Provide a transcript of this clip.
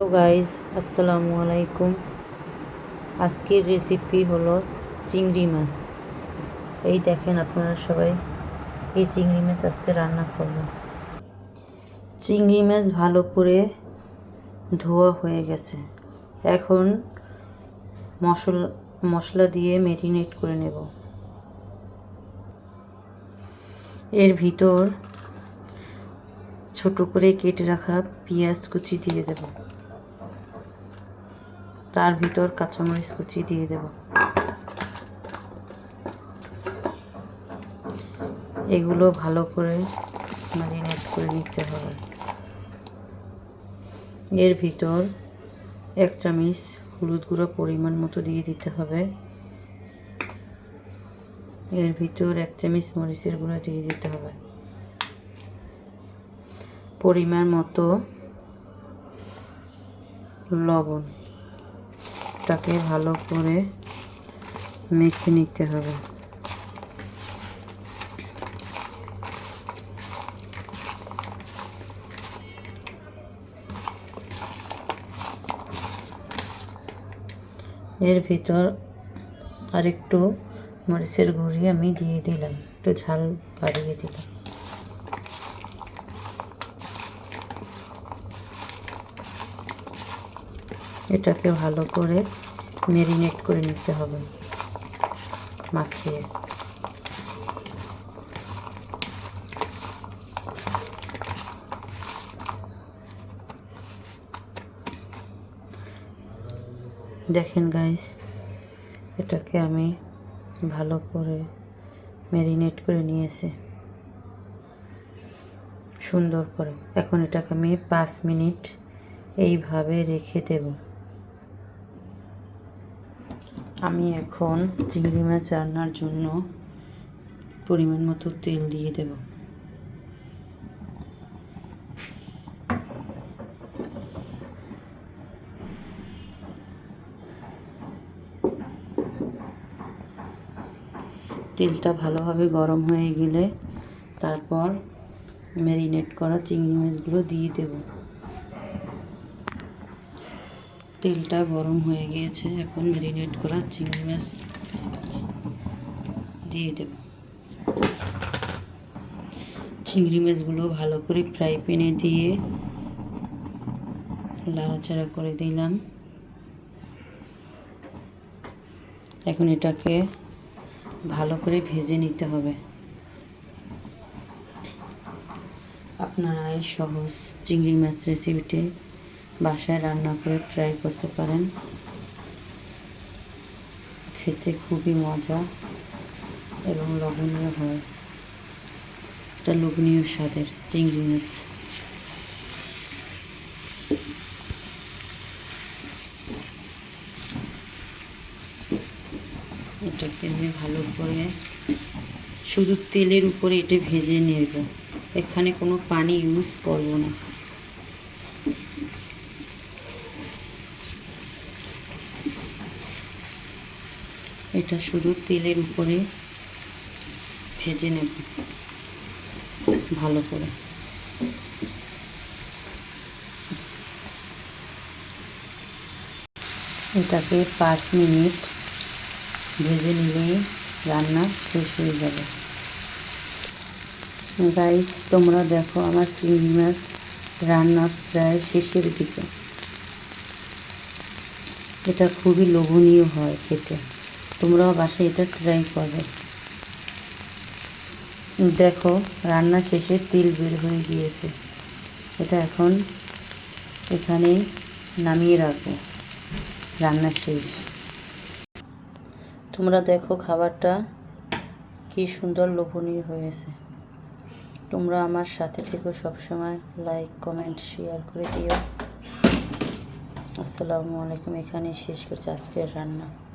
তো গাইজ আসসালামু আলাইকুম। আজকের রেসিপি হলো চিংড়ি মাছ। এই দেখেন আপনারা সবাই, এই চিংড়ি মাছ আজকে রান্না করব চিংড়ি মাছ ভালো করে ধোয়া হয়ে গেছে। এখন মশলা মশলা দিয়ে মেরিনেট করে নেব। এর ভিতর ছোট করে কেটে রাখা পেঁয়াজ কুচি দিয়ে দেব। তার ভিতর কাঁচামরিচ কুচি দিয়ে দেব। এগুলো ভালো করে ম্যারিনেট করে নিতে হবে। এর ভিতর এক চামচ হলুদ গুঁড়ো পরিমাণ মতো দিয়ে দিতে হবে। এর ভিতর এক চামচ মরিচের গুঁড়ো দিয়ে দিতে হবে। পরিমাণ মতো লবণ। তাকে ভালো করে মেখে নিতে হবে। এর ভিতর আরেকটু মরিচের গুঁড়ি আমি দিয়ে দিলাম, একটু ঝাল বাড়িয়ে দিলাম। এটাকে ভালো করে মেরিনেট করে নিতে হবে। মাখিয়ে। দেখেন গাইস এটাকে আমি ভালো করে ম্যারিনেট করে নিয়েছি। সুন্দর করে। এখন এটাকে আমি পাঁচ মিনিট এইভাবে রেখে দেব। আমি এখন চিংড়ি মাছ রান্নার জন্য পরিমাণ মতো তেল দিয়ে দেব। তেলটা ভালোভাবে গরম হয়ে গেলে তারপর ম্যারিনেট করা চিংড়ি মাছগুলো দিয়ে দেব। তেলটা গরম হয়ে গিয়েছে। এখন ম্যারিনেট করা চিংড়ি মাছ। দিয়ে দেব। চিংড়ি মাছগুলো ভালো করে ফ্রাই প্যানে দিয়ে লাড়াচাড়া করে দিলাম। এখন এটাকে ভালো করে ভেজে নিতে হবে। আপনারা সহজ চিংড়ি মাছ রেসিপিটি বাসায় রান্না করে ট্রাই করতে পারেন। খেতে খুবই মজা এবং লবণীয় হয়। এটা লবণীয় স্বাদের, চিংড়ি মাছ। এটাকে আমি ভালো করে শুধু তেলের উপরে এটা ভেজে নেব। এখানে কোনো পানি ইউজ করব না। এটা শুধু তেলের উপরে ভেজে নেব। ভালো করে। এটাকে পাঁচ মিনিট ভেজে নিলে রান্না শেষ হয়ে যাবে। গাইস তোমরা দেখো আমার চিংড়ি মাছ রান্না প্রায় শেষের দিকে। এটা খুবই লোভনীয় হয় খেতে। তোমরাও বাসায় এটা ট্রাই করবে। দেখো, রান্না শেষে তিল বের হয়ে গিয়েছে। এটা এখন এখানে নামিয়ে রাখব। রান্না শেষ। তোমরা দেখো খাবারটা কি সুন্দর লোভনীয় হয়েছে। তোমরা আমার সাথে থেকো সবসময়। লাইক কমেন্ট শেয়ার করে দিও। আসসালামু আলাইকুম। এখানেই শেষ করছি আজকের রান্না।